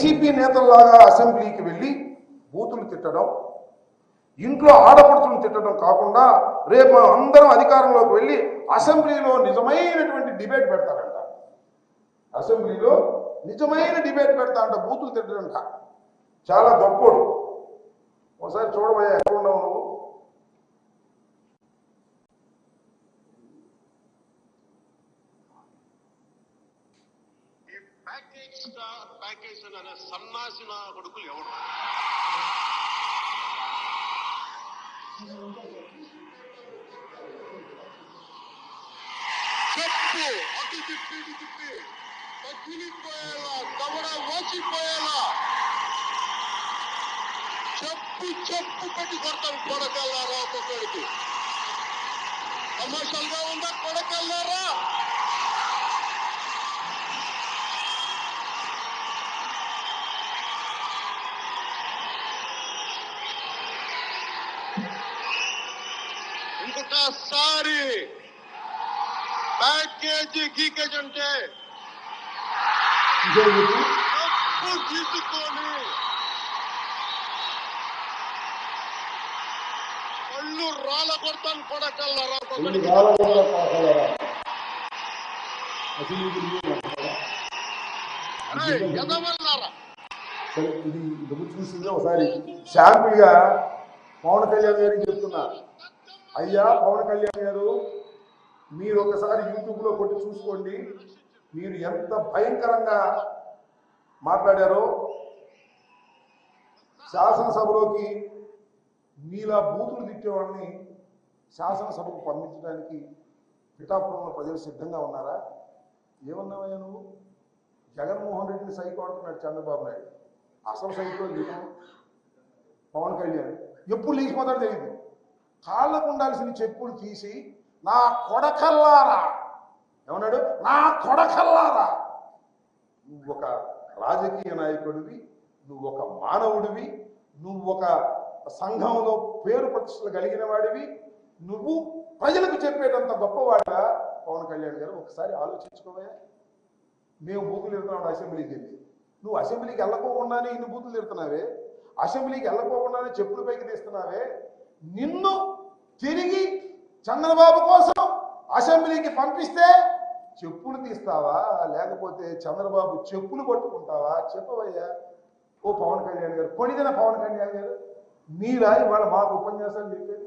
YCP నేతల్లాగా అసెంబ్లీకి వెళ్ళి బూతులు తిట్టడం ఇంట్లో ఆడపడుతులు తిట్టడం కాకుండా రేపు మనం అందరం అధికారంలోకి వెళ్ళి అసెంబ్లీలో నిజమైనటువంటి డిబేట్ పెడతారంట. అసెంబ్లీలో నిజమైన డిబేట్ పెడతా అంట బూతులు తిట్టడంట. చాలా గొప్పోడు. ఒకసారి చూడబోయే ఎక్కడ ఉన్నావు నువ్వు? ప్యాకేజ్ ప్యాకేజ్ అనే సన్నాసి నా కొడుకులు ఎవరు? చెప్పు. అతి తిప్పి తిప్పి తగిలిపోయేలా దవడ వాచిపోయేలా. చెప్పు చెప్పు పెట్టి కొడతాం కొడకల్లారా ఒక్కొక్కడికి. కమర్షియల్గా ఉందా? కొడకల్లారా? ఇంకొకసారి ప్యాకేజీ గీకేజ్ అంటే డబ్బు తీసుకొని కళ్ళు రాళ్ళ కొడతాను కొడకల్లారా ఎదవల్లారా ఇది చూసింది ఒకసారి. శాంపిల్గా పవన్ కళ్యాణ్ గారికి చెప్తున్నా అయ్యా పవన్ కళ్యాణ్ గారు మీరు ఒకసారి యూట్యూబ్లో కొట్టి చూసుకోండి. మీరు ఎంత భయంకరంగా మాట్లాడారో శాసనసభలోకి మీలా బూతులు తిట్టేవాడిని శాసనసభకు పంపించడానికి పిఠాపురంలో ప్రజలు సిద్ధంగా ఉన్నారా? ఏమన్నావయ్యా నువ్వు? జగన్మోహన్ రెడ్డిని సైకో అంటున్నాడు చంద్రబాబు నాయుడు. అసలు సైకో లేదు పవన్ కళ్యాణ్. ఎప్పుడు లేచిపోతాడు తెలియదు కాళ్ళకు ఉండాల్సిన చెప్పులు తీసి నా కొడకల్లారా. ఏమన్నాడు? నా కొడకల్లారా. నువ్వు ఒక రాజకీయ నాయకుడివి నువ్వు ఒక మానవుడివి నువ్వు ఒక సంఘంలో పేరు ప్రతిష్టలు కలిగిన వాడివి నువ్వు ప్రజలకు చెప్పేటంత గొప్పవాడిగా పవన్ కళ్యాణ్ గారు ఒకసారి ఆలోచించుకోవా మేము బూతులు తిడుతున్నాం అసెంబ్లీకి వెళ్ళి. నువ్వు అసెంబ్లీకి వెళ్ళకోకుండానే ఇన్ని బూతులు తిడుతున్నావే? అసెంబ్లీకి వెళ్ళకోకుండానే చెప్పులు పైకి తీస్తున్నావే? నిన్ను తిరిగి చంద్రబాబు కోసం అసెంబ్లీకి పంపిస్తే చెప్పులు తీస్తావా? లేకపోతే చంద్రబాబు చెప్పులు పట్టుకుంటావా చెప్పవయ్యా. ఓ పవన్ కళ్యాణ్ గారు కొనిదిన పవన్ కళ్యాణ్ గారు మీరా ఇవాళ మాకు ఉపన్యాసాలు చెప్పేది?